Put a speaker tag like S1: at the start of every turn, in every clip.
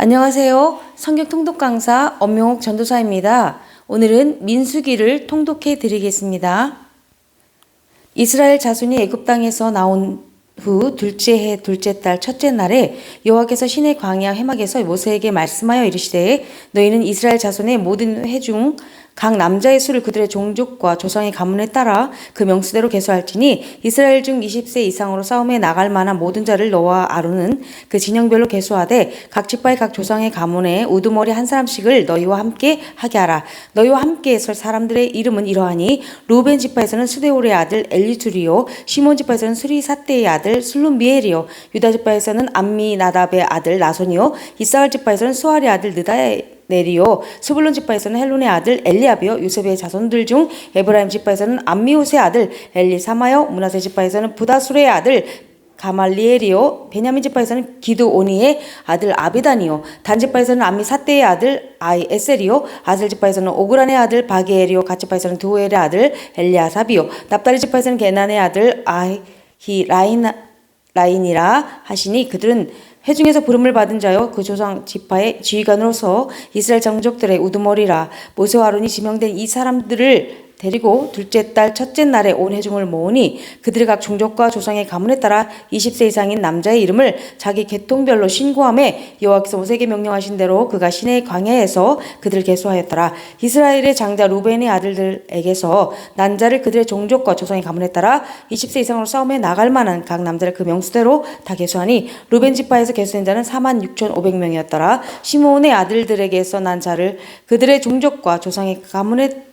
S1: 안녕하세요. 성경 통독 강사 엄명옥 전도사입니다. 오늘은 민수기를 통독해 드리겠습니다. 이스라엘 자손이 애굽 땅에서 나온 후 둘째 해 둘째 달 첫째 날에 여호와께서 신의 광야 해막에서 모세에게 말씀하여 이르시되 너희는 이스라엘 자손의 모든 회중 각 남자의 수를 그들의 종족과 조상의 가문에 따라 그 명수대로 계수할지니 이스라엘 중 20세 이상으로 싸움에 나갈 만한 모든 자를 너와 아론은 그 진영별로 계수하되 각 지파의 각 조상의 가문에 우두머리 한 사람씩을 너희와 함께 하게 하라. 너희와 함께 설 사람들의 이름은 이러하니 루벤 지파에서는 스데올의 아들 엘리투리요 시몬 지파에서는 스리사떼의 아들 슬룸미엘이요 유다 지파에서는 암미나답의 아들 나손이요 이사갈 지파에서는 수알의 아들 느다의 네리요. 스불론 지파에서는 헬론의 아들 엘리압이요. 요셉의 자손들 중 에브라임 지파에서는 암미옷의 아들 엘리사마요. 문하세 지파에서는 부다술의 아들 가말리엘이요. 베냐민 지파에서는 기드오니의 아들 아비단이요. 단 지파에서는 암미 사떼의 아들 아이 에셀이요. 아셀 지파에서는 오그란의 아들 바게엘이요. 갓 지파에서는 두엘의 아들 엘리아삽이요. 납다리 지파에서는 게난의 아들 아히 라인 라인이라 하시니 그들은 회중에서 부름을 받은 자요 그 조상 지파의 지휘관으로서 이스라엘 정족들의 우두머리라. 모세와 아론이 지명된 이 사람들을 데리고 둘째 달 첫째 날에 온 회중을 모으니 그들의 각 종족과 조상의 가문에 따라 20세 이상인 남자의 이름을 자기 계통별로 신고함에 여호와께서 모세에게 명령하신 대로 그가 시내 광야에서 그들을 계수하였더라. 이스라엘의 장자 루벤의 아들들에게서 난 자를 그들의 종족과 조상의 가문에 따라 20세 이상으로 싸움에 나갈 만한 각 남자를 그 명수대로 다 계수하니 루벤 지파에서 계수된 자는 4만 6,500명이었더라. 시몬의 아들들에게서 난 자를 그들의 종족과 조상의 가문에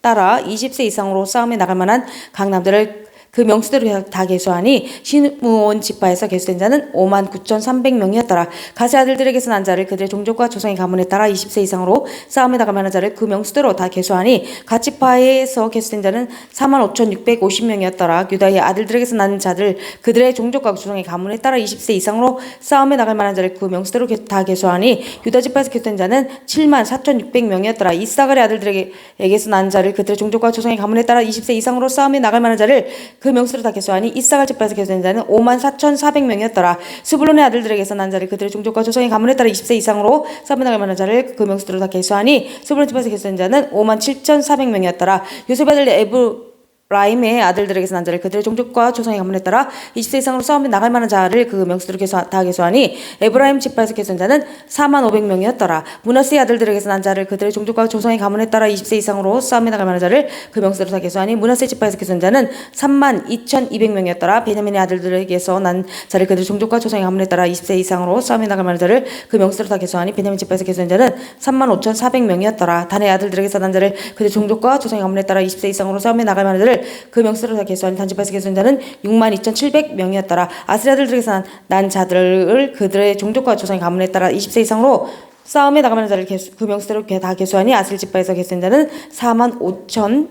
S1: 따라 20세 이상으로 싸움에 나갈 만한 각 남자를 그 명수대로 다 계수하니 시므온 지파에서 계수된 자는 5만 9,300명이었더라. 가세 아들들에게서 난 자를 그들의 종족과 조상의 가문에 따라 20세 이상으로 싸움에 나갈 만한 자를 그 명수대로 다 계수하니 가 지파에서 계수된 자는 4만 5,650명이었더라. 유다의 아들들에게서 난 자들 그들의 종족과 조상의 가문에 따라 20세 이상으로 싸움에 나갈 만한 자를 그 명수대로 다 계수하니 유다 지파에서 계수된 자는 7만 4,600명이었더라. 이사갈의 아들들에게서 난 자를 그들의 종족과 조상의 가문에 따라 20세 이상으로 싸움에 나갈 만한 자를 그 명수로 다 계수하니 이사갈 집에서 계수된 자는 5만 4,400명이었더라. 스불론의 아들들에게서 난 자를 그들의 종족과 조상의 가문에 따라 20세 이상으로 나갈 만한 자를 그 명수로 다 계수하니 스불론 집에서 계수된 자는 5만 7,400명이었더라. 요셉 아들 에브 라임의 아들들에게서 난 자를 그들의 종족과 조상의 가문에 따라 20세 이상으로 싸움에 나갈 만한 자를 그 명수대로 계수, 다 계수하니 에브라임 지파에서 계수한 자는 4만 500명이었더라. 문하스의 아들들에게서 난 자를 그들의 종족과 조상의 가문에 따라 20세 이상으로 싸움에 나갈 만한 자를 그 명수대로 다 계수하니 문하스 지파에서 계수한 자는 3만 2,200명이었더라. 베냐민의 아들들에게서 난 자를 그들의 종족과 조상의 가문에 따라 20세 이상으로 싸움에 나갈 만한 자를 그 명수대로 다 계수하니 베냐민 지파에서 계수한 자는 3만 5,400명이었더라. 단의 아들들에게서 난 자를 그들의 종족과 조상의 가문에 따라 20세 이상으로 싸움에 나갈 만한 자를 그 명수로 다 계수한 단지파에서 계수한 자는 6만 2,700명이었더라. 아스라들 중에서 난 자들을 그들의 종족과 조상의 가문에 따라 20세 이상으로 싸움에 나가는 자를 계수, 그 명수대로 다 계수하니 아스를 지파에서 계수한 자는 4만 5천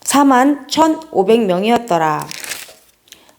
S1: 4만 1,500명이었더라.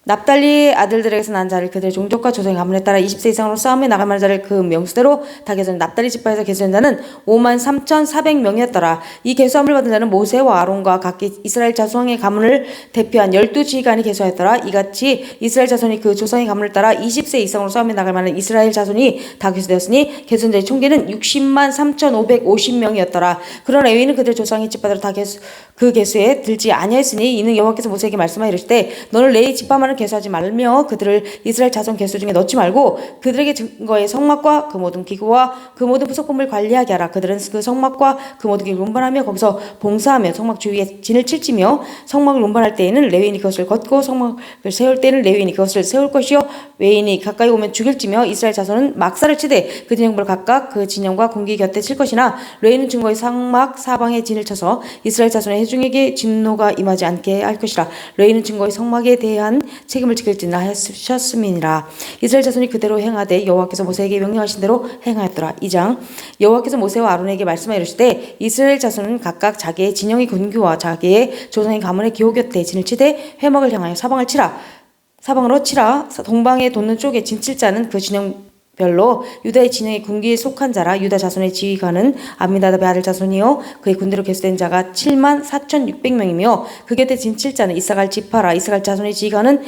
S1: 납달리 아들들에게서 난 자를 그들의 종족과 조상의 가문에 따라 20세 이상으로 싸움에 나갈 만한 자를 그 명수대로 다 계수한 납달리 지파에서 계수한 자는 5만 3,400명이었더라. 이 계수함을 받은 자는 모세와 아론과 각기 이스라엘 자손의 가문을 대표한 12지휘관이 계수하였더라. 이같이 이스라엘 자손이 그 조상의 가문을 따라 20세 이상으로 싸움에 나갈 만한 이스라엘 자손이 다 계수되었으니 계수한 자의 총계는 60만 3,550명이었더라. 그런 레위는 그들의 조상의 집파대로 다 계수 그 계수에 들지 아니하였으니 이는 여호와께서 모세에게 말씀하여 이르시되 너는 레위 집파만을 계수하지 말며 그들을 이스라엘 자손 계수 중에 넣지 말고 그들에게 증거의 성막과 그 모든 기구와 그 모든 부속품을 관리하게 하라. 그들은 그 성막과 그 모든 기구를 운반하며 거기서 봉사하며 성막 주위에 진을 칠지며 성막을 운반할 때에는 레위인이 그것을 걷고 성막을 세울 때는 레위인이 그것을 세울 것이요 외인이 가까이 오면 죽일지며 이스라엘 자손은 막사를 치되 그 진영부를 각각 그 진영과 공기 곁에 칠 것이나 레위는 증거의 성막 사방에 진을 쳐서 이스라엘 자손의 해중에게 진노가 임하지 않게 할 것이라 레위는 증거의 성막에 대한 책임을 지킬지나 하셨음이니라. 이스라엘 자손이 그대로 행하되 여호와께서 모세에게 명령하신 대로 행하였더라. 2장 여호와께서 모세와 아론에게 말씀하여 이르시되 이스라엘 자손은 각각 자기의 진영의 군규와 자기의 조상의 가문의 기호 곁에 진을 치되 회막을 향하여 사방을 치라. 사방으로 치라. 동방에 돋는 쪽에 진칠자는 그 진영 별로 유다의 진영의 군기에 속한 자라 유다 자손의 지휘관은 아미나답의 아들 자손이요. 그의 군대로 계수된 자가 7만 4,600명이며 그 곁에 진칠자는 이사갈 지파라. 이사갈 자손의 지휘관은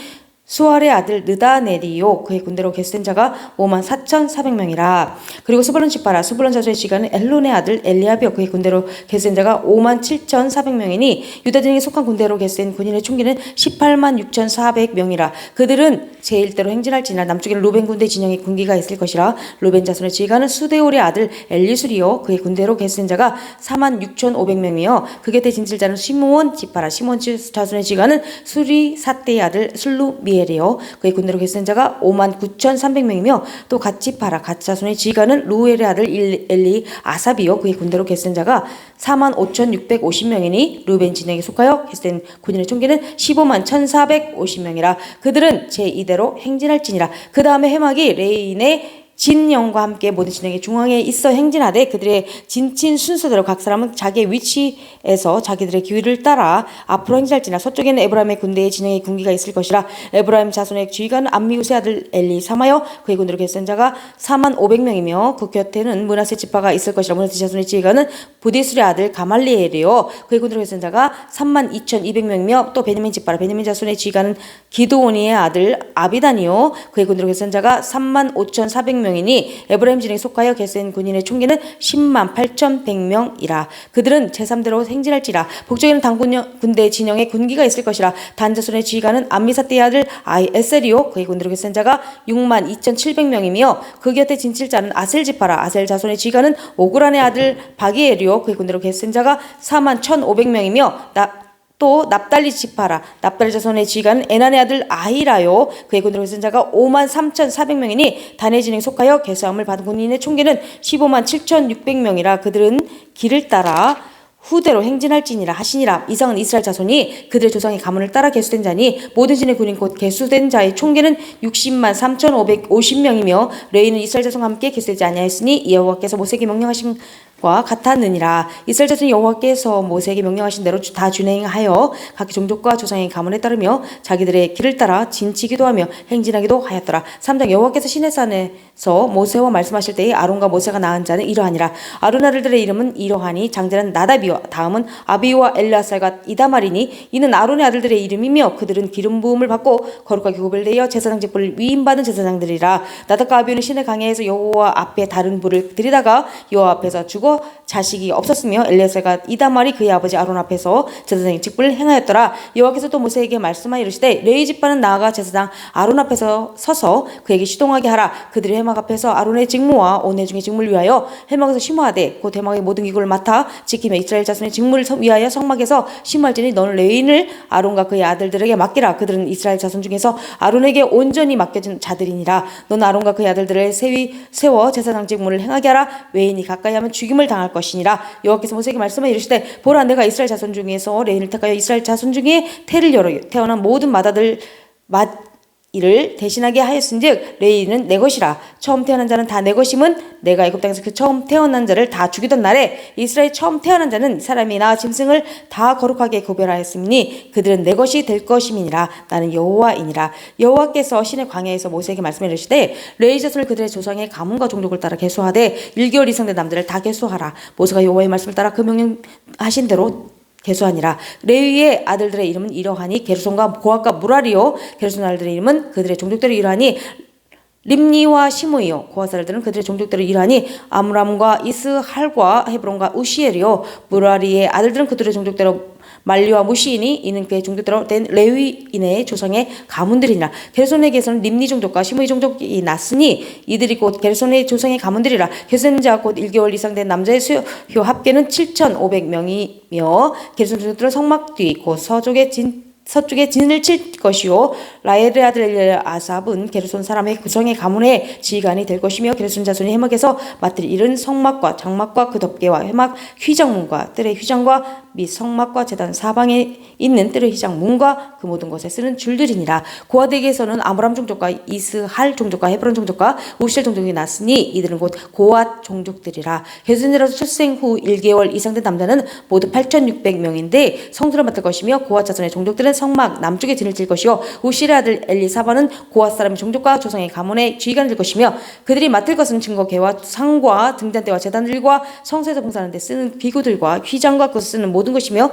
S1: 수알의 아들 느다네리요. 그의 군대로 계수된 자가 5만 4,400명이라. 그리고 스불론 지파라 스불론 자손의 지간은 엘론의 아들 엘리아비요. 그의 군대로 계수된 자가 5만 7,400명이니 유다 등에 속한 군대로 계수된 군인의 총기는 18만 6,400명이라. 그들은 제1대로 행진할지나 남쪽에는 루벤 군대 진영의 군기가 있을 것이라. 루벤 자손의 지간은 수데올의 아들 엘리술이요. 그의 군대로 계수된 자가 4만 6,500명이요. 그 곁에 진칠자는 시므온 지파라 시몬 자손의 지간은 수리 사떼의 아들 술루 미 엘이요. 그의 군대로 계수된 자가 5만 9,300명이며 또 갓지파라 갓자손의 지간은 루엘의 아들 일- 엘리 아삽이요. 그의 군대로 계수된 자가 4만 5,650명이니 루벤 진영에 속하여 계수된 군인의 총기는 15만 1,450명이라. 그들은 제2대로 행진할지니라. 그 다음에 해막이 레인의 진영과 함께 모든 진영의 중앙에 있어 행진하되 그들의 진친 순서대로 각 사람은 자기의 위치에서 자기들의 기회를 따라 앞으로 행진할지나 서쪽에는 에브라임의 군대의 진영의 군기가 있을 것이라. 에브라임 자손의 지휘관 암미우스의 아들 엘리 사마여 그의 군대로 계산 자가 4만 500명이며 그 곁에는 문하세 지파가 있을 것이라. 문하세 자손의 지휘관은 부디술의 아들 가말리엘이요. 그의 군대로 계산 자가 3만 2,200명이며 또 베냐민 지파라. 베냐민 자손의 지휘관은 기도오니의 아들 아비단이요. 그의 군대로 계산 자가 3만 5,400명 이니 에브라임 진영에 속하여 계센 군인의 총기는 10만 8,100명이라. 그들은 제3대로 행진할지라. 북쪽에는 당군 군대 진영에 군기가 있을 것이라. 단자손의 지휘관은 암미사떼의 아들 아이 에셀이요. 그의 군대로 계센 자가 6만 2,700명이며 그 곁에 진칠자는 아셀 지파라. 아셀 자손의 지휘관은 오그란의 아들 바기엘이요. 그의 군대로 계센 자가 4만 1,500명이며 나 또 납달리 지파라. 납달리 자손의 지휘관은 에난의 아들 아히라요. 그의 군대로 계신 자가 5만 3,400명이니 단의 진영에 속하여 개수함을 받은 군인의 총기는 15만 7,600명이라 그들은 길을 따라 후대로 행진할지니라 하시니라. 이상은 이스라엘 자손이 그들의 조상의 가문을 따라 개수된 자니 모든 진의 군인 곧 개수된 자의 총계는 60만 3,550명이며 레이는 이스라엘 자손과 함께 개수되지 아니하였으니 여호와께서 모세에게 명령하신 과 같았느니라. 이스라엘 여호와께서 모세에게 명령하신 대로 다 준행하여 각 종족과 조상의 가문에 따르며 자기들의 길을 따라 진치기도 하며 행진하기도 하였더라. 3장 여호와께서 시내산에서 모세와 말씀하실 때에 아론과 모세가 낳은 자는 이러하니라. 아론 아들들의 이름은 이러하니 장자는 나답이요. 다음은 아비와 엘라살과 이다말이니 이는 아론의 아들들의 이름이며 그들은 기름 부음을 받고 거룩하게 구별되어 제사장 직분을 위임받은 제사장들이라. 나답과 아비는 신의 강야에서 여호와 앞에 다른 불을 들이다가 여호와 앞에서 죽어 자식이 없었으며 엘레살과 이다말이 그의 아버지 아론 앞에서 제사장의 직분을 행하였더라. 여호와께서 또 모세에게 말씀하여 이르시되 레위 집파는 나아가 제사장 아론 앞에서 서서 그에게 시동하게 하라. 그들의 해막 앞에서 아론의 직무와 온해 중의 직무를 위하여 해막에서 심호하되 곧 해막의 모든 기구를 맡아 지키며 이스라엘 자손의 직무를 서- 위하여 성막에서 심할지니 너는 레위인을 아론과 그의 아들들에게 맡기라. 그들은 이스라엘 자손 중에서 아론에게 온전히 맡겨진 자들이니라. 너는 아론과 그의 아들들을 세위 세워 제사장 직무를 행하게 하라. 외인이 가까이 하면 죽임을 당할 것이니라. 여호와께서 모세에게 말씀하여 이르시되 보라 내가 이스라엘 자손 중에서 레인을 택하여 이스라엘 자손 중에 태를 열어 태어난 모든 마다들 마 이를 대신하게 하였은즉 레이는 내 것이라. 처음 태어난 자는 다 내 것임은 내가 애굽 땅에서 그 처음 태어난 자를 다 죽이던 날에 이스라엘 처음 태어난 자는 사람이나 짐승을 다 거룩하게 구별하였으니 그들은 내 것이 될 것임이니라. 나는 여호와이니라. 여호와께서 신의 광야에서 모세에게 말씀해 주시되 레이 자손을 그들의 조상의 가문과 종족을 따라 계수하되 1개월 이상 된 남들을 다 계수하라. 모세가 여호와의 말씀을 따라 그 명령하신 대로 개수하니라. 레위의 아들들의 이름은 이러하니 게르손과 고학과 무라리요. 게르손 아들들의 이름은 그들의 종족대로 이러하니 림니와 시므이요. 고아스 아들들은 그들의 종족대로 이러하니 아므람과 이스할과 헤브론과 우시엘이요. 무라리의 아들들은 그들의 종족대로 말리와 무시이니 이는 그의 종족대로 된 레위인의 조상의 가문들이니라. 게르손에게서는 림니 종족과 시므이 종족이 났으니 이들이 곧 게르손의 조상의 가문들이라. 게르손자 곧 1개월 이상 된 남자의 수요 합계는 7,500명이며 게르손 종족들은 성막 뒤 곧 서쪽에 진 서쪽에 진을 칠 것이요. 라엘의 아들 아삽은 게르손 사람의 구성의 가문의 지휘관이 될 것이며 게르손 자손이 해막에서 맡을 일은 성막과 장막과 그 덮개와 해막 휘장문과 뜰의 휘장과 및 성막과 재단 사방에 있는 뜰의 휘장 문과 그 모든 것에 쓰는 줄들이니라. 고아대에게서는 아므람 종족과 이스할 종족과 헤브론 종족과 우시엘 종족이 났으니 이들은 곧 고앗 종족들이라. 게르손이라서 출생 후 1개월 이상 된 남자는 모두 8,600명인데 성들을 맡을 것이며 고앗 자손의 종족들은 성막 남쪽에 진을 칠 것이요. 우시의 아들 엘리사바는 고앗 사람의 종족과 조상의 가문의 될 것이며 그들이 맡을 것은 증거계와 상과 등잔대와 제단들과 성소에서 봉사하는 데 쓰는 기구들과 휘장과 그것을 쓰는 모든 것이며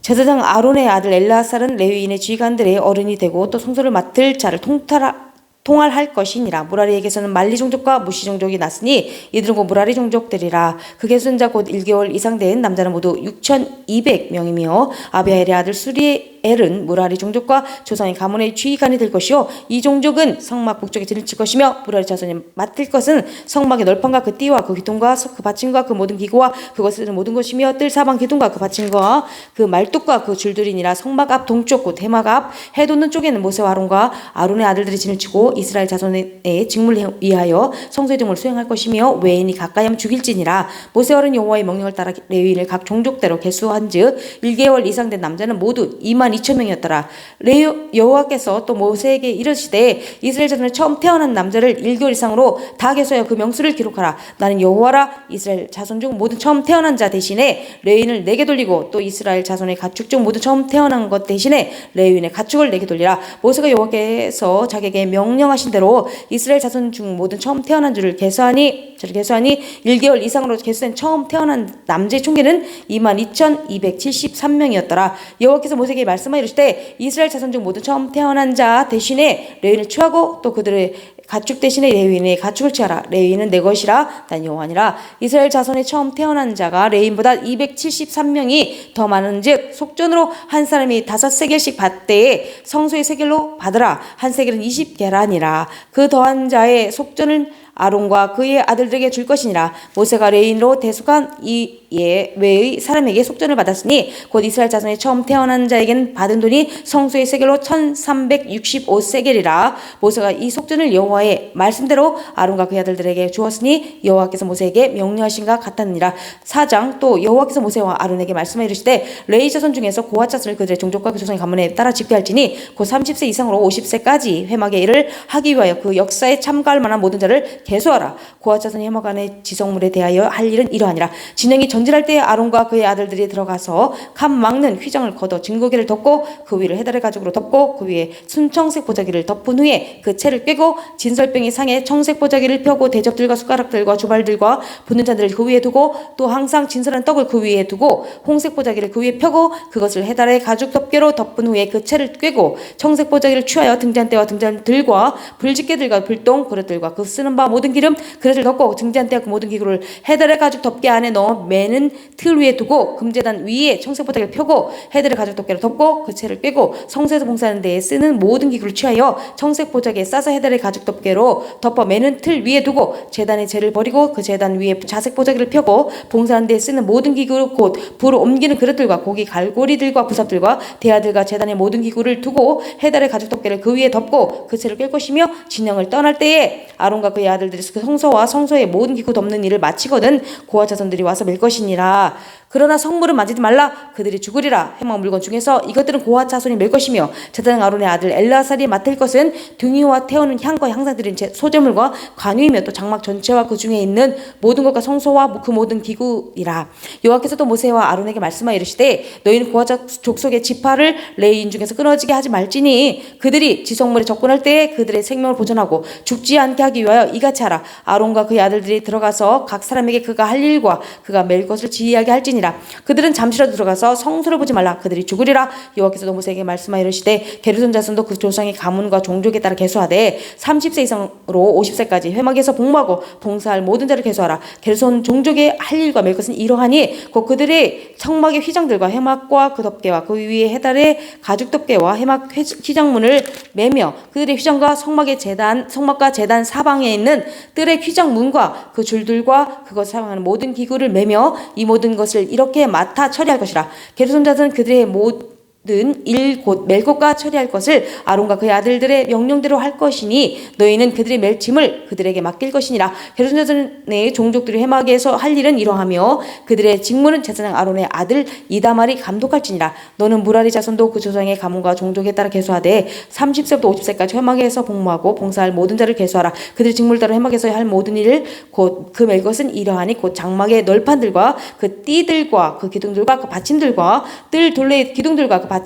S1: 제사장 아론의 아들 엘라살은 레위인의 지휘관들의 어른이 되고 또 성소를 맡을 자를 통탈하 통할할 것이니라. 무라리에게서는 말리 종족과 무시 종족이 났으니 이들은 곧 무라리 종족들이라. 그 계순자 곧 1개월 이상 된 남자는 모두 6,200명이며 아비아엘의 아들 수리엘은 무라리 종족과 조상의 가문의 지휘관이 될 것이요. 이 종족은 성막 북쪽에 진을 칠 것이며 무라리 자손이 맡을 것은 성막의 널판과 그 띠와 그 기둥과 그 받침과 그 모든 기구와 그것을 모든 것이며 뜰 사방 기둥과 그 받침과 그 말뚝과 그 줄들이니라. 성막 앞 동쪽 곧 해막 앞 해돋는 쪽에는 모세와 아론과 아론의 아들들이 진을 치고 이스라엘 자손의 직무를 위하여 성소의 등을 수행할 것이며 외인이 가까이 하면 죽일지니라. 모세와 아론 여호와의 명령을 따라 레위인을 각 종족대로 개수한즉 1개월 이상 된 남자는 모두 2만 2천 명이었더라. 레위 여호와께서 또 모세에게 이르시되 이스라엘 자손에 처음 태어난 남자를 1개월 이상으로 다 개수하여 그 명수를 기록하라. 나는 여호와라. 이스라엘 자손 중 모든 처음 태어난 자 대신에 레위인을 내게 돌리고 또 이스라엘 자손의 가축 중 모두 처음 태어난 것 대신에 레위인의 가축을 내게 돌리라. 모세가 여호와께서 자기에게 명령 하신 대로 이스라엘 자손 중 모든 처음 태어난 줄을 계수하니 저를 계수하니 1개월 이상으로 계수된 처음 태어난 남자의 총계는 22,273명이었더라. 여호와께서 모세에게 말씀하여 이르시되 이스라엘 자손 중 모든 처음 태어난 자 대신에 레위인을 취하고 또 그들의 가축 대신에 레위인의 가축을 취하라. 레위인은 내 것이라. 난 여호와니라. 이스라엘 자손의 처음 태어난 자가 레위인보다 273명이 더 많은즉 속전으로 한 사람이 다섯 세겔씩 받되 성소의 세겔로 받으라. 한 세겔은 20계란이라. 그 더한 자의 속전을 아론과 그의 아들들에게 줄 것이니라. 모세가 레인으로 대속한 이예 외의 사람에게 속전을 받았으니 곧 이스라엘 자손의 처음 태어난 자에게는 받은 돈이 성소의 세겔로 1365 세겔이라. 모세가 이 속전을 여호와의 말씀대로 아론과 그의 아들들에게 주었으니 여호와께서 모세에게 명령하신가 같았느니라. 사장 또 여호와께서 모세와 아론에게 말씀해 이르시되 레이 자손 중에서 고아 자손을 그들의 종족과 그 조상의 가문에 따라 집계할지니 곧 30세 이상으로 50세까지 회막의 일을 하기 위하여 그 역사에 참가할 만한 모든 자를 개수하라. 고아 자손이 해막 안의 지성물에 대하여 할 일은 이러하니라. 진영이 전질할 때 아론과 그의 아들들이 들어가서 칸 막는 휘장을 걷어 증거기를 덮고 그 위를 해달의 가죽으로 덮고 그 위에 순청색 보자기를 덮은 후에 그 채를 꿰고 진설병이 상에 청색 보자기를 펴고 대접들과 숟가락들과 주발들과 붓는 잔들을 그 위에 두고 또 항상 진설한 떡을 그 위에 두고 홍색 보자기를 그 위에 펴고 그것을 해달의 가죽 덮개로 덮은 후에 그 채를 꿰고 청색 보자기를 취하여 등잔대와 등잔들과 불집게들과 불똥 그릇들과 그 쓰는 바 모든 기름 그릇을 덮고 등잔대와 그 모든 기구를 해달의 가죽 덮개 안에 넣어 매는 틀 위에 두고 금제단 위에 청색 보자기를 펴고 해달의 가죽 덮개로 덮고 그 채를 꿰고 성소에서 봉사하는 데에 쓰는 모든 기구를 취하여 청색 보자기에 싸서 해달의 가죽 덮개로 덮어 매는 틀 위에 두고 재단의 재를 버리고 그 재단 위에 자색 보자기를 펴고 봉사하는 데에 쓰는 모든 기구 곧 불을 옮기는 그릇들과 고기 갈고리들과 부삽들과 대야들과 재단의 모든 기구를 두고 해달의 가죽 덮개를 그 위에 덮고 그 채를 꿰 것이며 진영을 떠날 때에 아론과 아들 들이 그 성소와 성소의 모든 기구 덮는 일을 마치거든 고아 자손들이 와서 밀 것이니라 그러나 성물은 만지지 말라. 그들이 죽으리라. 해막 물건 중에서 이것들은 고아 자손이 멜 것이며 제사장 아론의 아들 엘라살이 맡을 것은 등이와 태우는 향과 향사들인 제 소재물과 관유이며 또 장막 전체와 그 중에 있는 모든 것과 성소와 그 모든 기구이라. 여호와께서 또 모세와 아론에게 말씀하여 이르시되 너희는 고아 족속의 지파를 레이인 중에서 끊어지게 하지 말지니 그들이 지성물에 접근할 때에 그들의 생명을 보존하고 죽지 않게 하기 위하여 이같이 하라. 아론과 그의 아들들이 들어가서 각 사람에게 그가 할 일과 그가 멜 것을 지휘하게 할지니 아니라 그들은 잠시라도 들어가서 성소를 보지 말라. 그들이 죽으리라. 여호와께서 모세에게 말씀하여 이르시되 게르손 자손도 그 조상의 가문과 종족에 따라 계수하되 30세 이상으로 50세까지 회막에서 복무하고 봉사할 모든 자를 계수하라. 게르손 종족의 할 일과 멜 것은 이러하니 곧 그들의 성막의 휘장들과 해막과 그 덮개와 그 위에 해달의 가죽 덮개와 해막 휘장문을 매며 그들의 휘장과 성막의 재단 성막과 재단 사방에 있는 뜰의 휘장문과 그 줄들과 그것을 사용하는 모든 기구를 매며 이 모든 것을 이렇게 맡아 처리할 것이라. 게르손 자들은 그들의 모든 일 곧 멜것과 처리할 것을 아론과 그의 아들들의 명령대로 할 것이니 너희는 그들의 멜 짐을 그들에게 맡길 것이니라. 게르손 자들의 종족들이 해막에서 할 일은 이러하며 그들의 직무는 제사장 아론의 아들 이다말이 감독할지니라. 너는 무라리 자손도 그 조상의 가문과 종족에 따라 계수하되 30세부터 50세까지 해막에서 복무하고 봉사할 모든 자를 계수하라. 그들의 직무를 따라 해막에서 할 모든 일을 곧 그 멜것은 이러하니 곧 장막의 널판들과 그 띠들과 그 기둥들과 그 받침들과 뜰 둘레의 기둥들과 그 받침들과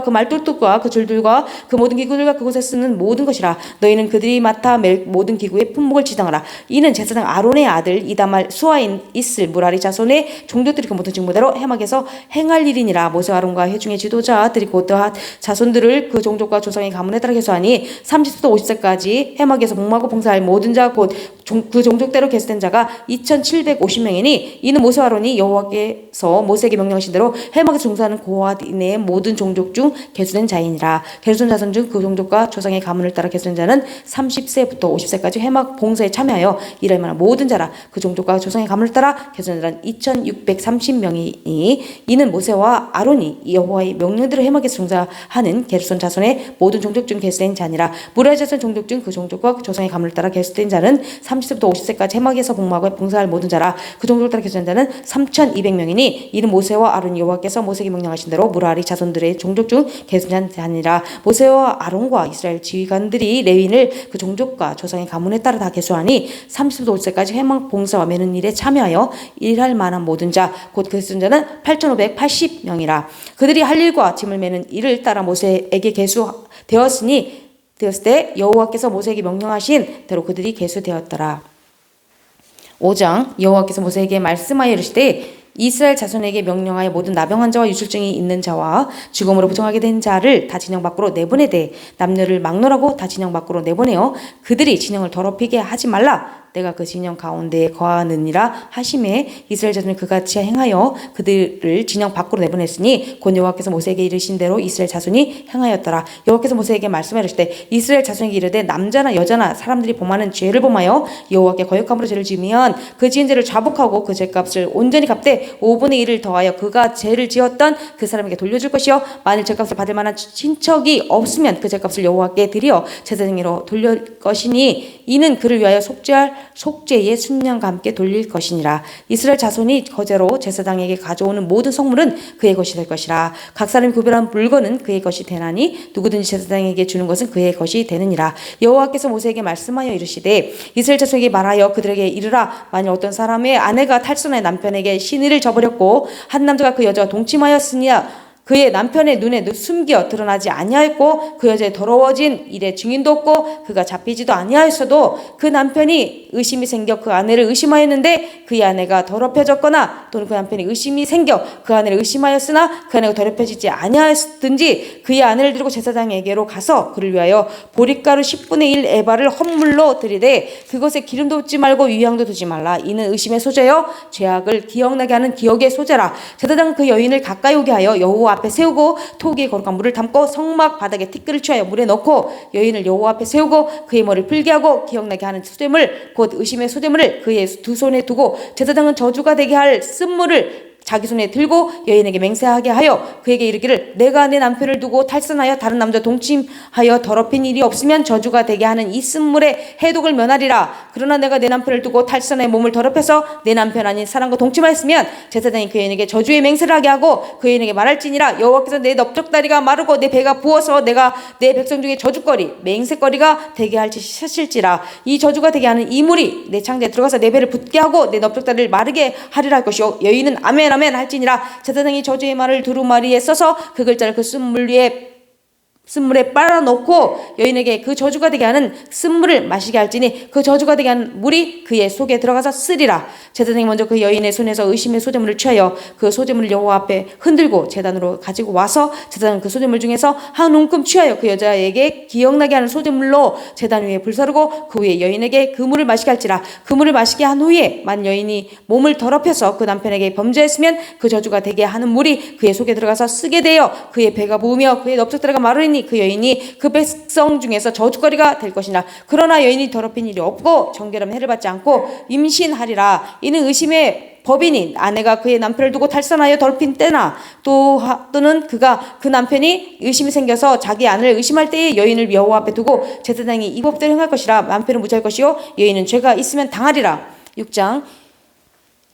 S1: 그 말뚝뚝과 그 줄들과 그 모든 기구들과 그곳에 쓰는 모든 것이라. 너희는 그들이 맡아 멜 모든 기구의 품목을 지정하라. 이는 제사장 아론의 아들 이다말 수아인 있을 무라리 자손의 종족들이 그 모든 직무대로 해막에서 행할 일이니라. 모세 아론과 회중의 지도자들이 곧 더한 자손들을 그 종족과 조상의 가문에 따라 계수하니 30세부터 50세까지 해막에서 복무하고 봉사할 모든 자 곧 그 종족대로 계수된 자가 2,750명이니 이는 모세 아론이 여호와께서 모세에게 명령하신 대로 해막에서 종사하는 고아인의 모든 종족 중 계수된 자이니라. 계수된 자손 중 그 종족과 조상의 가문을 따라 계수된 자는 30세부터 50세까지 해막 봉사에 참여하여 일할 만한 모든 자라. 그 종족과 조상의 가문을 따라 계수된 자는 2,630명이니 이는 모세와 아론이 여호와의 명령대로 해막에서 종사하는 게르손 자손의 모든 종족 중 계수된 자니라. 무라의 자손 종족 중 그 종족과 조상의 가문을 따라 계수된 자는 30세부터 50세까지 해막에서 복무하고 봉사할 모든 자라. 그 종족을 따라 계수된 자는 3,200명이니 이는 모세와 아론이 여호와께서 모세에게 명령하신 대로 무라리 자손들 의 종족 중 계수된 자니라 모세와 아론과 이스라엘 지휘관들이 레위인을 그 종족과 조상의 가문에 따라 다 계수하니 30세부터 50세까지 해막 봉사와 매는 일에 참여하여 일할 만한 모든 자 곧 계수된 자는 8,580명이라 그들이 할 일과 짐을 매는 일을 따라 모세에게 계수되었으니 되었을 때 여호와께서 모세에게 명령하신 대로 그들이 계수되었더라. 5장 여호와께서 모세에게 말씀하여 이르시되 이스라엘 자손에게 명령하여 모든 나병한 자와 유출증이 있는 자와 죽음으로 부정하게 된 자를 다 진영 밖으로 내보내되 남녀를 막론하고 다 진영 밖으로 내보내어 그들이 진영을 더럽히게 하지 말라 내가 그 진영 가운데에 거하느니라 하심에 이스라엘 자손이 그같이 행하여 그들을 진영 밖으로 내보냈으니 곧 여호와께서 모세에게 이르신 대로 이스라엘 자손이 행하였더라. 여호와께서 모세에게 말씀하시되 이스라엘 자손에게 이르되 남자나 여자나 사람들이 범하는 죄를 범하여 여호와께 거역함으로 죄를 지으면 그 지은 죄를 자복하고 그 죄값을 온전히 갚되 5분의 1을 더하여 그가 죄를 지었던 그 사람에게 돌려줄 것이요. 만일 죄값을 받을 만한 친척이 없으면 그 죄값을 여호와께 드려 제사장으로 돌릴 것이니 이는 그를 위하여 속죄할 속죄의 순년과 함께 돌릴 것이니라. 이스라엘 자손이 거제로 제사장에게 가져오는 모든 성물은 그의 것이 될 것이라. 각 사람이 구별한 물건은 그의 것이 되나니 누구든지 제사장에게 주는 것은 그의 것이 되느니라. 여호와께서 모세에게 말씀하여 이르시되 이스라엘 자손에게 말하여 그들에게 이르라. 만일 어떤 사람의 아내가 탈선해 남편에게 신의를 저버렸고 한 남자가 그 여자와 동침하였으니야 그의 남편의 눈에 숨겨 드러나지 아니하였고 그 여자의 더러워진 일에 증인도 없고 그가 잡히지도 아니하였어도 그 남편이 의심이 생겨 그 아내를 의심하였는데 그의 아내가 더럽혀졌거나 또는 그 남편이 의심이 생겨 그 아내를 의심하였으나 그 아내가 더럽혀지지 아니하였든지 그의 아내를 들고 제사장에게로 가서 그를 위하여 보리가루 10분의 1 에바를 헌물로 드리되 그것에 기름도 붓지 말고 유향도 두지 말라. 이는 의심의 소재요. 죄악을 기억나게 하는 기억의 소재라. 제사장은 그 여인을 가까이 오게 하여 여호와 앞에 세우고 토기에 거룩한 물을 담고 성막 바닥에 티끌을 취하여 물에 넣고 여인을 여호와 앞에 세우고 그의 머리를 풀게 하고 기억나게 하는 소재물 곧 의심의 소재물을 그의 두 손에 두고 제사장은 저주가 되게 할 쓴물을 자기 손에 들고 여인에게 맹세하게 하여 그에게 이르기를 내가 내 남편을 두고 탈선하여 다른 남자 동침하여 더럽힌 일이 없으면 저주가 되게 하는 이 쓴물의 해독을 면하리라. 그러나 내가 내 남편을 두고 탈선해 몸을 더럽혀서 내 남편 아닌 사람과 동침하였으면 제사장이 그 여인에게 저주의 맹세를 하게 하고 그 여인에게 말할지니라. 여호와께서 내 넓적다리가 마르고 내 배가 부어서 내가 내 백성 중에 저주거리 맹세거리가 되게 할지 하실지라. 이 저주가 되게 하는 이 물이 내 창자에 들어가서 내 배를 붓게 하고 내 넓적다리를 마르게 하리라 할 것이요. 여인은 아멘 아멘 할지니라. 제사장이 저주의 말을 두루마리에 써서 그 글자를 그 쓴물 위에 쓴물에 빨아놓고 여인에게 그 저주가 되게 하는 쓴물을 마시게 할지니 그 저주가 되게 하는 물이 그의 속에 들어가서 쓰리라. 제사장이 먼저 그 여인의 손에서 의심의 소재물을 취하여 그 소재물을 여호와 앞에 흔들고 제단으로 가지고 와서 제사장은 그 소재물 중에서 한 움큼 취하여 그 여자에게 기억나게 하는 소재물로 제단 위에 불사르고 그 위에 여인에게 그 물을 마시게 할지라. 그 물을 마시게 한 후에 만 여인이 몸을 더럽혀서 그 남편에게 범죄했으면 그 저주가 되게 하는 물이 그의 속에 들어가서 쓰게 되어 그의 배가 부으며 그의 넓적다리가 마르니 그 여인이 그 백성 중에서 저주거리가 될 것이나 그러나 여인이 더럽힌 일이 없고 정결함 해를 받지 않고 임신하리라. 이는 의심의 법인이 아내가 그의 남편을 두고 탈선하여 더럽힌 때나 또 또는 그가 그 남편이 의심이 생겨서 자기 아내를 의심할 때에 여인을 여호와 앞에 두고 제사장이 이 법대로 행할 것이라. 남편은 무죄할 것이요. 여인은 죄가 있으면 당하리라. 6장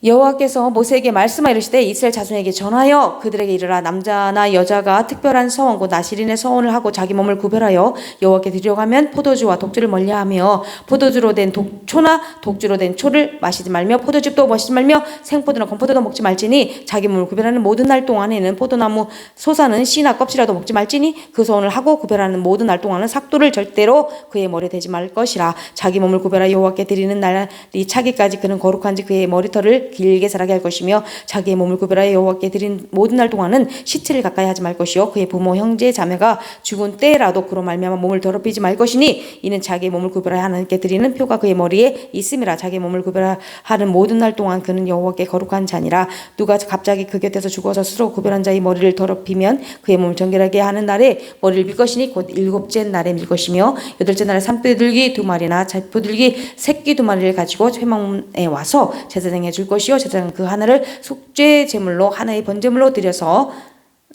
S1: 여호와께서 모세에게 말씀하 이르시되 이스라엘 자손에게 전하여 그들에게 이르라. 남자나 여자가 특별한 서원 곧 나시린의 서원을 하고 자기 몸을 구별하여 여호와께 드려가면 포도주와 독주를 멀리하며 포도주로 된 독초나 독주로 된 초를 마시지 말며 포도즙도 마시지 말며 생포도나 건포도도 먹지 말지니 자기 몸을 구별하는 모든 날 동안에는 포도나무 솟아는 씨나 껍질이라도 먹지 말지니 그 서원을 하고 구별하는 모든 날 동안은 삭도를 절대로 그의 머리에 대지 말 것이라. 자기 몸을 구별하여 여호와께 드리는 날이 차기까지 그는 거룩한지 그의 머리털을 길게 자라게 할 것이며 자기의 몸을 구별하여 여호와께 드린 모든 날 동안은 시체를 가까이 하지 말 것이요. 그의 부모 형제 자매가 죽은 때라도 그로 말미암아 몸을 더럽히지 말 것이니 이는 자기의 몸을 구별하여 하나님께 드리는 표가 그의 머리에 있음이라. 자기의 몸을 구별하는 모든 날 동안 그는 여호와께 거룩한 자니라. 누가 갑자기 그 곁에서 죽어서 스스로 구별한 자의 머리를 더럽히면 그의 몸을 정결하게 하는 날에 머리를 밀 것이니 곧 일곱째 날에 밀 것이며 여덟째 날에 산불들기 두 마리나 잘포들기 새끼 두 마리를 가지고 회막문에 와서 제사장에 줄 것 이요. 제사장은 그 하나를 속죄 제물로 하나의 번제물로 드려서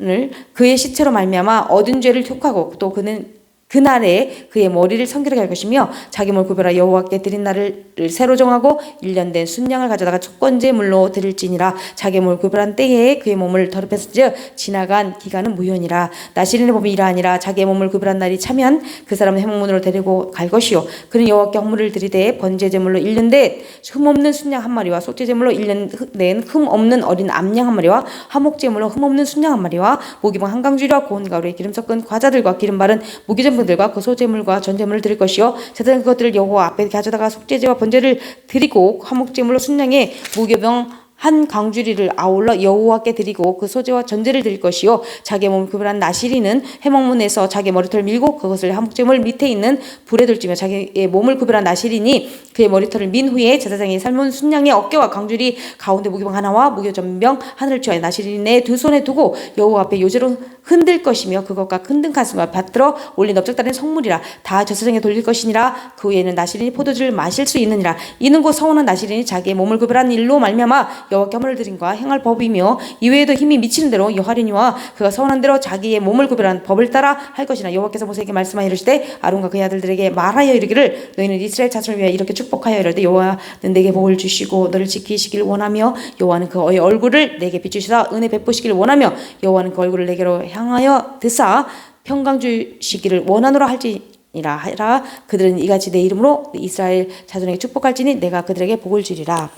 S1: 을 그의 시체로 말미암아 얻은 죄를 촉하고 또 그는 그날에 그의 머리를 성결하게 할 것이며 자기 몸을 구별하여 여호와께 드린 날을 새로 정하고 일년된 순양을 가져다가 첫번제물로 드릴지니라. 자기 몸을 구별한 때에 그의 몸을 더럽혔은즉 지나간 기간은 무효니라. 나시린의 법이 이러하니라. 자기의 몸을 구별한 날이 차면 그 사람은 해몽문으로 데리고 갈 것이요. 그는 여호와께 헌물을 드리되 번제 제물로 일년된 흠 없는 순양 한 마리와 속죄 제물로 일년된 흠 없는 어린 암양 한 마리와 화목 제물로 흠 없는 순양 한 마리와 모기봉 한강주리와 고운 가루에 기름 섞은 과자들과 기름 바른 무기전 분들과 그 소제물과 전제물을 드릴 것이요. 세상 그것들을 여호와 앞에 가져다가 속죄제와 번제를 드리고 화목제물로 순양의 무교병 한 강주리를 아울러 여호와께 드리고 그 소재와 전제를 드릴 것이요. 자기의 몸을 구별한 나시리는 해먹문에서 자기 머리털을 밀고 그것을 한목제물 밑에 있는 불에 들지며 자기의 몸을 구별한 나시리니 그의 머리털을 민 후에 제사장이 삶은 순양의 어깨와 강주리 가운데 무기병 하나와 무교전병 하나를 취하여 나시린의 두 손에 두고 여호와 앞에 요제로 흔들 것이며 그것과 흔든 가슴과 받들어 올린 넓적다른 성물이라 다 제사장에 돌릴 것이니라. 그 후에는 나시린이 포도주를 마실 수 있느니라. 이는 곧 서원한 나시린이 자기의 몸을 구별한 일로 말미암아 여호와께 헌물을 드림과 행할 법이며 이외에도 힘이 미치는 대로 여하리니와 그가 서원한 대로 자기의 몸을 구별한 법을 따라 할 것이나 여호와께서 모세에게 말씀하여 이르시되 아론과 그의 아들들에게 말하여 이르기를 너희는 이스라엘 자손을 위하여 이렇게 축복하여 이르되 여호와는 내게 복을 주시고 너를 지키시길 원하며 여호와는 그의 얼굴을 내게 비추시사 은혜 베푸시길 원하며 여호와는 그 얼굴을 내게로 향하여 드사 평강 주시기를 원하노라 할지니라 하라. 그들은 이같이 내 이름으로 이스라엘 자손에게 축복할지니 내가 그들에게 복을 주리라